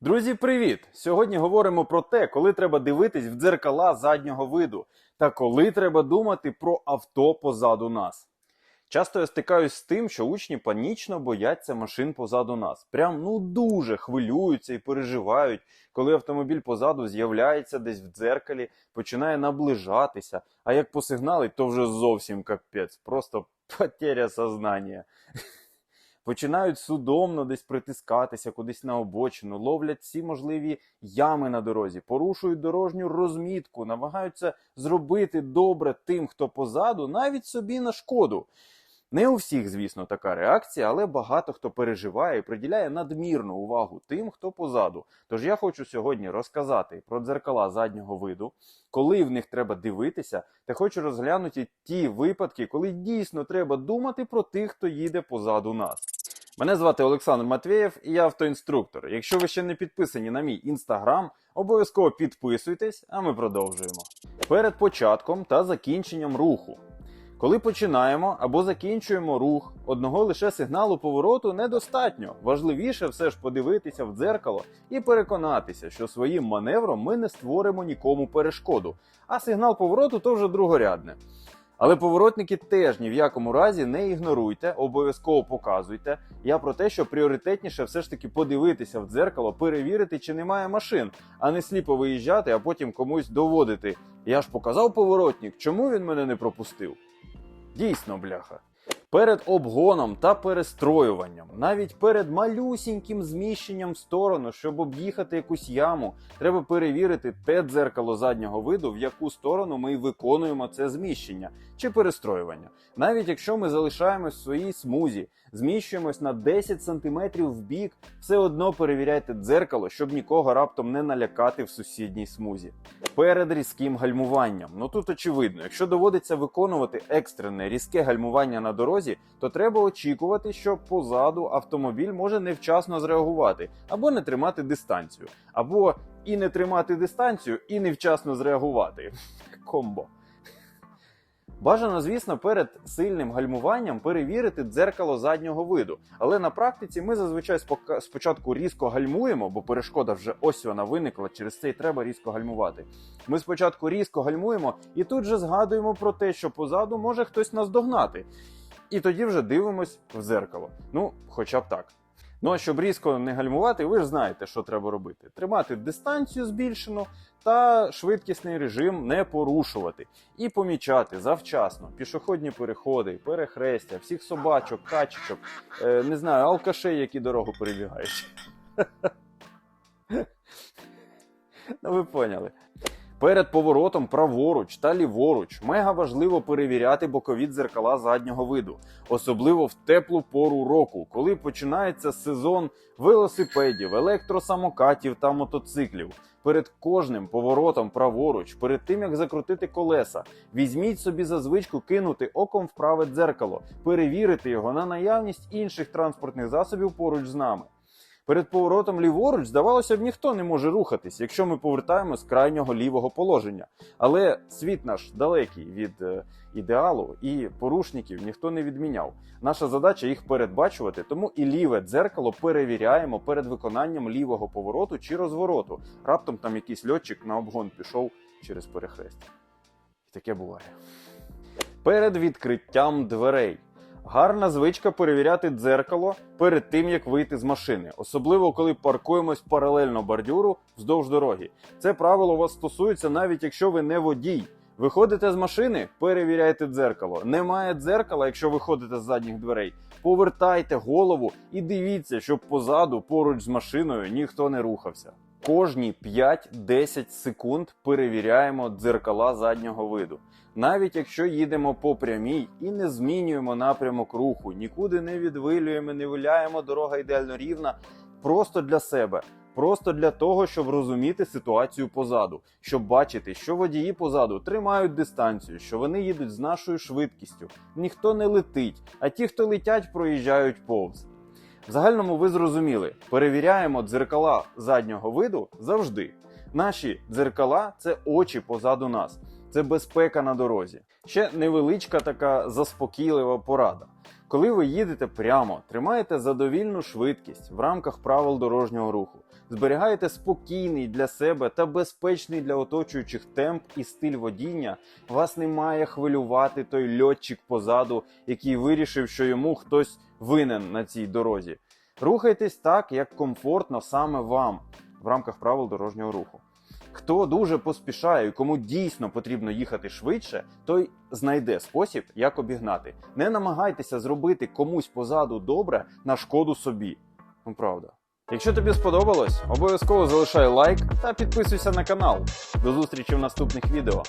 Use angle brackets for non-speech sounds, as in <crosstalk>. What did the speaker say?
Друзі, привіт! Сьогодні говоримо про те, коли треба дивитись в дзеркала заднього виду, та коли треба думати про авто позаду нас. Часто я стикаюсь з тим, що учні панічно бояться машин позаду нас. Прям ну дуже хвилюються і переживають, коли автомобіль позаду з'являється десь в дзеркалі, починає наближатися, а як посигналить, то вже зовсім капець, просто <laughs> потеря сознання. Починають судомно десь притискатися кудись на обочину, ловлять всі можливі ями на дорозі, порушують дорожню розмітку, намагаються зробити добре тим, хто позаду, навіть собі на шкоду. Не у всіх, звісно, така реакція, але багато хто переживає і приділяє надмірну увагу тим, хто позаду. Тож я хочу сьогодні розказати про дзеркала заднього виду, коли в них треба дивитися, та хочу розглянути ті випадки, коли дійсно треба думати про тих, хто їде позаду нас. Мене звати Олександр Матвєєв і я автоінструктор. Якщо ви ще не підписані на мій інстаграм, обов'язково підписуйтесь, а ми продовжуємо. Перед початком та закінченням руху. Коли починаємо або закінчуємо рух, одного лише сигналу повороту недостатньо. Важливіше все ж подивитися в дзеркало і переконатися, що своїм маневром ми не створимо нікому перешкоду, а сигнал повороту то вже другорядне. Але поворотники теж ні в якому разі не ігноруйте, обов'язково показуйте. Я про те, що пріоритетніше все ж таки подивитися в дзеркало, перевірити, чи немає машин, а не сліпо виїжджати, а потім комусь доводити. Я ж показав поворотник, чому він мене не пропустив? Дійсно, бляха. Перед обгоном та перестроюванням, навіть перед малюсіньким зміщенням в сторону, щоб об'їхати якусь яму, треба перевірити те дзеркало заднього виду, в яку сторону ми виконуємо це зміщення чи перестроювання. Навіть якщо ми залишаємось в своїй смузі, зміщуємось на 10 см в бік, все одно перевіряйте дзеркало, щоб нікого раптом не налякати в сусідній смузі. Перед різким гальмуванням. Ну тут очевидно, якщо доводиться виконувати екстрене різке гальмування на дорозі, то треба очікувати, що позаду автомобіль може невчасно зреагувати або не тримати дистанцію, або і не тримати дистанцію, і невчасно зреагувати. <laughs> Комбо. Бажано, звісно, перед сильним гальмуванням перевірити дзеркало заднього виду. Але на практиці ми зазвичай спочатку різко гальмуємо, бо перешкода вже ось вона виникла, через це й треба різко гальмувати. Ми спочатку різко гальмуємо і тут же згадуємо про те, що позаду може хтось нас догнати. І тоді вже дивимось в дзеркало. Ну, хоча б так. Ну а щоб різко не гальмувати, ви ж знаєте, що треба робити: тримати дистанцію збільшену та швидкісний режим не порушувати і помічати завчасно пішохідні переходи, перехрестя, всіх собачок, качечок, е, не знаю, алкашей, які дорогу перебігають. <laughs> Ну, ви поняли. Перед поворотом праворуч та ліворуч мега важливо перевіряти бокові дзеркала заднього виду, особливо в теплу пору року, коли починається сезон велосипедів, електросамокатів та мотоциклів. Перед кожним поворотом праворуч, перед тим як закрутити колеса, візьміть собі за звичку кинути оком в праве дзеркало, перевірити його на наявність інших транспортних засобів поруч з нами. Перед поворотом ліворуч, здавалося б, ніхто не може рухатись, якщо ми повертаємо з крайнього лівого положення. Але світ наш далекий від е, ідеалу, і порушників ніхто не відміняв. Наша задача їх передбачувати, тому і ліве дзеркало перевіряємо перед виконанням лівого повороту чи розвороту. Раптом там якийсь льотчик на обгон пішов через перехрестя. І таке буває. Перед відкриттям дверей. Гарна звичка перевіряти дзеркало перед тим, як вийти з машини, особливо коли паркуємось паралельно бордюру вздовж дороги. Це правило вас стосується навіть якщо ви не водій. Виходите з машини, перевіряйте дзеркало. Немає дзеркала, якщо виходите з задніх дверей. Повертайте голову і дивіться, щоб позаду, поруч з машиною, ніхто не рухався. Кожні 5-10 секунд перевіряємо дзеркала заднього виду. Навіть якщо їдемо по прямій і не змінюємо напрямок руху, нікуди не відвилюємо, не виляємо, дорога ідеально рівна, просто для себе. Просто для того, щоб розуміти ситуацію позаду, щоб бачити, що водії позаду тримають дистанцію, що вони їдуть з нашою швидкістю, ніхто не летить, а ті, хто летять, проїжджають повз. В загальному ви зрозуміли, перевіряємо дзеркала заднього виду завжди. Наші дзеркала це очі позаду нас, це безпека на дорозі. Ще невеличка така заспокійлива порада. Коли ви їдете прямо, тримаєте задовільну швидкість в рамках правил дорожнього руху, зберігаєте спокійний для себе та безпечний для оточуючих темп і стиль водіння, вас не має хвилювати той льотчик позаду, який вирішив, що йому хтось винен на цій дорозі. Рухайтесь так, як комфортно саме вам в рамках правил дорожнього руху. Хто дуже поспішає і кому дійсно потрібно їхати швидше, той знайде спосіб, як обігнати. Не намагайтеся зробити комусь позаду добре на шкоду собі. Ну правда. Якщо тобі сподобалось, обов'язково залишай лайк та підписуйся на канал. До зустрічі в наступних відео.